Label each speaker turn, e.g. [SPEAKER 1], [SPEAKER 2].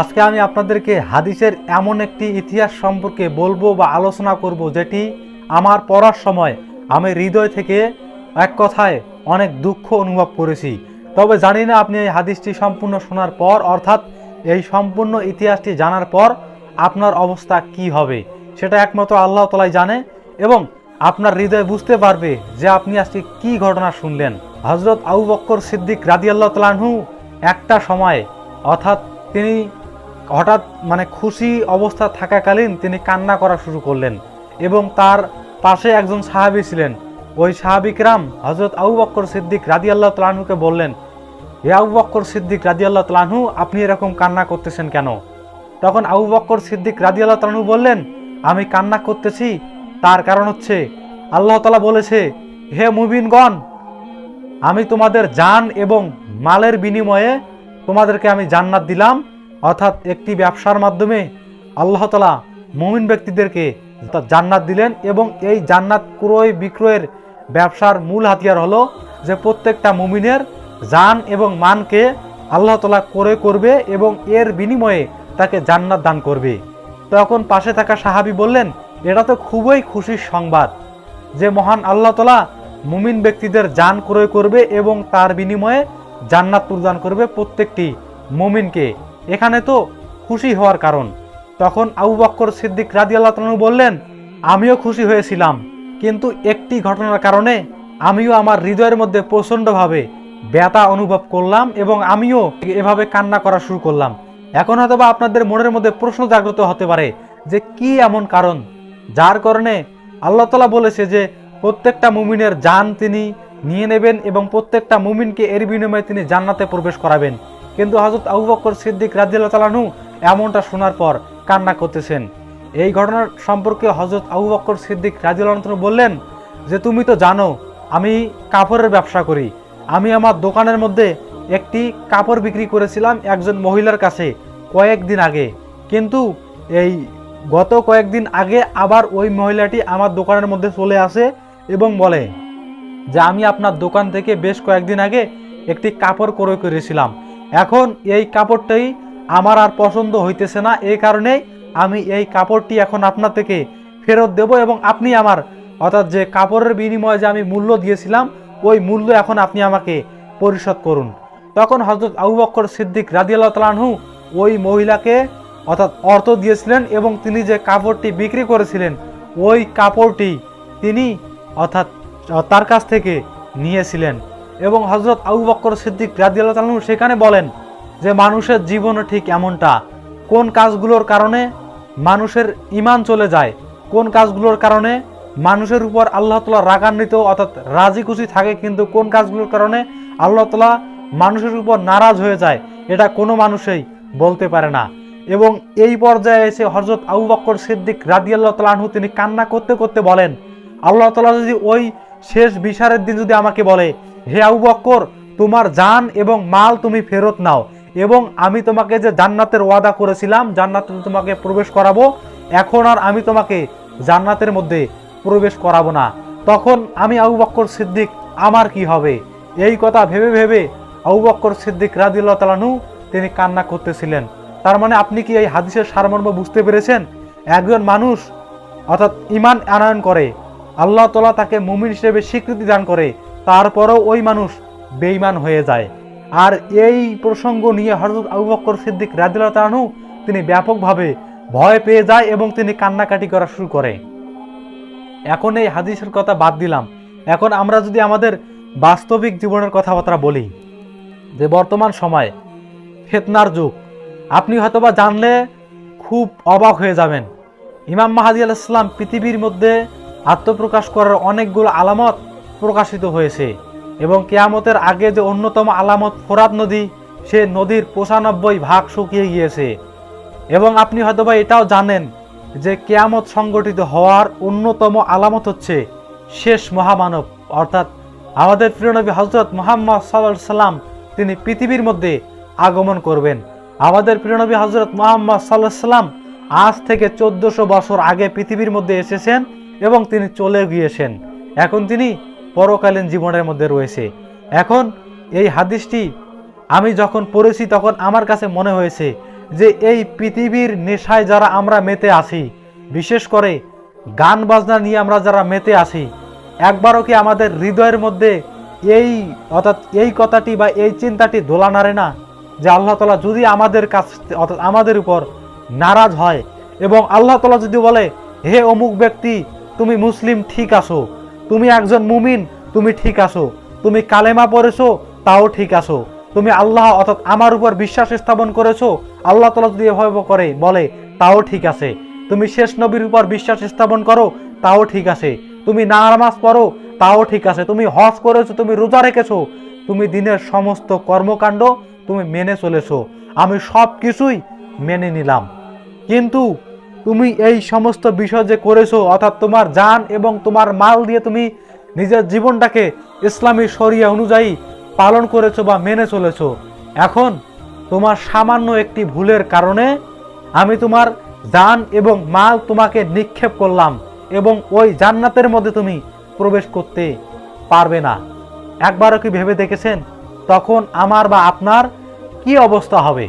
[SPEAKER 1] আজকে আমি আপনাদেরকে হাদিসের এমন একটি ইতিহাস সম্পর্কে বলব বা আলোচনা করব, যেটি আমার পড়ার সময় আমি হৃদয় থেকে এক কথায় অনেক দুঃখ অনুভব করেছি। তবে জানি না আপনি এই হাদিসটি সম্পূর্ণ শোনার পর, অর্থাৎ এই সম্পূর্ণ ইতিহাসটি জানার পর আপনার অবস্থা কি হবে, সেটা একমাত্র আল্লাহ তালাই জানে এবং আপনার হৃদয় বুঝতে পারবে যে আপনি আজকে কি ঘটনা শুনলেন। হজরত আবু বক্কর সিদ্দিক রাদি আল্লাহ তালাহু একটা সময়, অর্থাৎ তিনি হঠাৎ মানে খুশি অবস্থা থাকাকালীন তিনি কান্না করা শুরু করলেন এবং তার পাশে একজন সাহাবি ছিলেন। ওই সাহাবিকরাম হজরত আবু বক্কর সিদ্দিক রাদি আল্লাহ তালাহুকে বললেন হে আবু বক্কর সিদ্দিক রাদি আল্লাহ তালাহু আপনি এরকম কান্না করতেছেন কেন? তখন আবু বক্কর সিদ্দিক রাদি আল্লাহ তালাহু বললেন, আমি কান্না করতেছি, তার কারণ হচ্ছে আল্লাহ তালা বলেছে, হে মুবিনগণ আমি তোমাদের জান এবং মালের বিনিময়ে তোমাদেরকে আমি জান্নাত দিলাম অর্থাৎ একটি ব্যবসার মাধ্যমে আল্লাহ তালা মুমিন ব্যক্তিদেরকে জান্নাত দিলেন এবং এই জান্নাত ক্রয় বিক্রয়ের ব্যবসার মূল হাতিয়ার হলো যে প্রত্যেকটা মুমিনের জান এবং মানকে আল্লাহ তালা করে করবে এবং এর বিনিময়ে তাকে জান্নাত দান করবে। তখন পাশে থাকা সাহাবি বললেন, এটা তো খুবই খুশির সংবাদ যে মহান আল্লাহ তালা মুমিন ব্যক্তিদের জান ক্রয় করবে এবং তার বিনিময়ে জান্নাত প্রদান করবে প্রত্যেকটি মুমিনকে। এখানে তো খুশি হওয়ার কারণ। তখন আবু বক্কর সিদ্দিক রাজি আল্লাহ তালু বললেন, আমিও খুশি হয়েছিলাম, কিন্তু একটি ঘটনার কারণে আমিও আমার হৃদয়ের মধ্যে প্রচণ্ডভাবে ব্যথা অনুভব করলাম এবং আমিও এভাবে কান্না করা শুরু করলাম। এখন হয়তো বা আপনাদের মনের মধ্যে প্রশ্ন জাগ্রত হতে পারে যে কি এমন কারণ? যার কারণে আল্লাহ তালা বলেছে যে, প্রত্যেকটা মুমিনের জান তিনি নিয়ে নেবেন এবং প্রত্যেকটা মুমিনকে এর বিনিময়ে তিনি জান্নাতে প্রবেশ করাবেন। কিন্তু হজরত আবু বক্কর সিদ্দিক রাজিয়াল্লাহ তালানু এমনটা শোনার পর কান্না করতেছেন। এই ঘটনার সম্পর্কে হজরত আবু বক্কর সিদ্দিক রাজিয়াল্লাহ বললেন যে, তুমি তো জানো, আমি কাপড়ের ব্যবসা করি। আমি আমার দোকানের মধ্যে একটি কাপড় বিক্রি করেছিলাম একজন মহিলার কাছে কয়েকদিন আগে। কিন্তু এই গত কয়েকদিন আগে আবার ওই মহিলাটি আমার দোকানের মধ্যে চলে আসে এবং বলে যে, আমি আপনার দোকান থেকে বেশ কয়েকদিন আগে একটি কাপড় ক্রয় করেছিলাম। এখন এই কাপড়টাই আমার আর পছন্দ হইতেছে না, এই কারণেই আমি এই কাপড়টি এখন আপনার থেকে ফেরত দেব এবং আপনি আমার, অর্থাৎ যে কাপড়ের বিনিময়ে যে আমি মূল্য দিয়েছিলাম, ওই মূল্য এখন আপনি আমাকে পরিশোধ করুন। তখন হজরত আবু বক্কর সিদ্দিক রাদিয়াল্লাহ তালাহু ওই মহিলাকে, অর্থাৎ অর্থ দিয়েছিলেন এবং তিনি যে কাপড়টি বিক্রি করেছিলেন, ওই কাপড়টি তিনি, অর্থাৎ, তার কাছ থেকে নিয়েছিলেন। এবং হজরত আবু বক্কর সিদ্দিক রাদিয়াল্লাহ তালাহু সেখানে বলেন যে মানুষের জীবনে ঠিক এমনটা। কোন কাজগুলোর কারণে মানুষের ইমান চলে যায়? কোন কাজগুলোর কারণে মানুষের উপর আল্লাহ তালা রাগান্বিত অর্থাৎ রাজি খুশি থাকে কিন্তু কোন কাজগুলোর কারণে আল্লাহ তালা মানুষের উপর নারাজ হয়ে যায়? এটা কোনো মানুষই বলতে পারে না। এবং এই পর্যায়ে এসে হজরত আবু বক্কর সিদ্দিক রাদি আল্লাহ তালাহু তিনি কান্না করতে করতে বলেন, আল্লাহ তালা যদি ওই শেষ বিচারের দিন যদি আমাকে বলে হে আবু তোমার জান এবং মাল তুমি ফেরত নাও এবং আমি তোমাকে যে জান্নাতের ওয়াদা করেছিলাম, জান্নাতে তোমাকে প্রবেশ করাবো, এখন আর আমি তোমাকে জান্নাতের মধ্যে প্রবেশ করাবো না। তখন আমি আবু বক্কর সিদ্দিক, আমার কি হবে? এই কথা ভেবে ভেবে আবু বক্কর সিদ্দিক রাদিল্লাহ তালানু তিনি কান্না করতেছিলেন। তার মানে আপনি কি এই হাদিসের সারমর্ম বুঝতে পেরেছেন? একজন মানুষ অর্থাৎ ইমান আনয়ন করে, আল্লাহ তালা তাকে মুমিন হিসেবে স্বীকৃতি দান করে তারপরেও ওই মানুষ বেইমান হয়ে যায়। আর এই প্রসঙ্গ নিয়ে হজরত আবু বক্কর সিদ্দিক রাদিল্লাহ তালানু তিনি ব্যাপকভাবে ভয় পেয়ে যায় এবং তিনি কান্নাকাটি করা শুরু করে। এখন এই হাদিসের কথা বাদ দিলাম। এখন আমরা যদি আমাদের বাস্তবিক জীবনের কথাবার্তা বলি, যে বর্তমান সময় ফেতনার যুগ, আপনি হয়তোবা জানলে খুব অবাক হয়ে যাবেন। ইমাম মাহাদি আল ইসলাম পৃথিবীর মধ্যে আত্মপ্রকাশ করার অনেকগুলো আলামত প্রকাশিত হয়েছে এবং কেয়ামতের আগে যে অন্যতম আলামত ফোরাত নদী, সে নদীর পঁচানব্বই ভাগ শুকিয়ে গিয়েছে। এবং আপনি হয়তোবা এটাও জানেন যে কেয়ামত সংগঠিত হওয়ার অন্যতম আলামত হচ্ছে শেষ মহামানব। অর্থাৎ আমাদের প্রিয়নবী হজরত মোহাম্মদ সাল্লাহ সাল্লাম তিনি পৃথিবীর মধ্যে আগমন করবেন। আমাদের প্রিয়নবী হজরত মোহাম্মদ সাল্লাহ সাল্লাম আজ থেকে চোদ্দশো বছর আগে পৃথিবীর মধ্যে এসেছেন এবং তিনি চলে গিয়েছেন। এখন তিনি পরকালীন জীবনের মধ্যে রয়েছে। এখন এই হাদিসটি আমি যখন পড়েছি তখন আমার কাছে মনে হয়েছে যে এই পৃথিবীর নেশায় যারা আমরা মেতে আসি বিশেষ করে গান বাজনা নিয়ে আমরা যারা মেতে আসি একবারও কি আমাদের হৃদয়ের মধ্যে এই অর্থাৎ এই কথাটি বা এই চিন্তাটি দোলা নাড়ে না যে আল্লাহ তালা যদি আমাদের কাছ অর্থাৎ আমাদের উপর নারাজ হয় এবং আল্লাহ তালা যদি বলে, হে অমুক ব্যক্তি, তুমি মুসলিম ঠিক আছো। তুমি একজন মুমিন, তুমি ঠিক আছো। তুমি কালেমা পড়েছো, তাও ঠিক আছো। তুমি আল্লাহ অর্থাৎ আমার উপর বিশ্বাস স্থাপন করেছ, আল্লাহ তালা যদি এভাবে করে, বলে, তাও ঠিক আছে। তুমি শেষ নবীর উপর বিশ্বাস স্থাপন করো, তাও ঠিক আছে। তুমি নামাজ পড়ো, তাও ঠিক আছে। তুমি হজ করেছ, তুমি রোজা রেখেছো। তুমি দিনের সমস্ত কর্মকাণ্ড তুমি মেনে চলেছো। আমি সব কিছুই মেনে নিলাম। কিন্তু তুমি এই সমস্ত বিষয় যে করেছ, অর্থাৎ তোমার যান এবং তোমার মাল দিয়ে তুমি নিজের জীবনটাকে ইসলামী শরিয়া অনুযায়ী পালন করেছ বা মেনে চলেছো, এখন তোমার সামান্য একটি ভুলের কারণে আমি তোমার জান এবং মাল তোমাকে নিক্ষেপ করলাম এবং ওই জান্নাতের মধ্যে তুমি প্রবেশ করতে পারবে না। একবারও কি ভেবে দেখেছেন? তখন আমার বা আপনার কি অবস্থা হবে?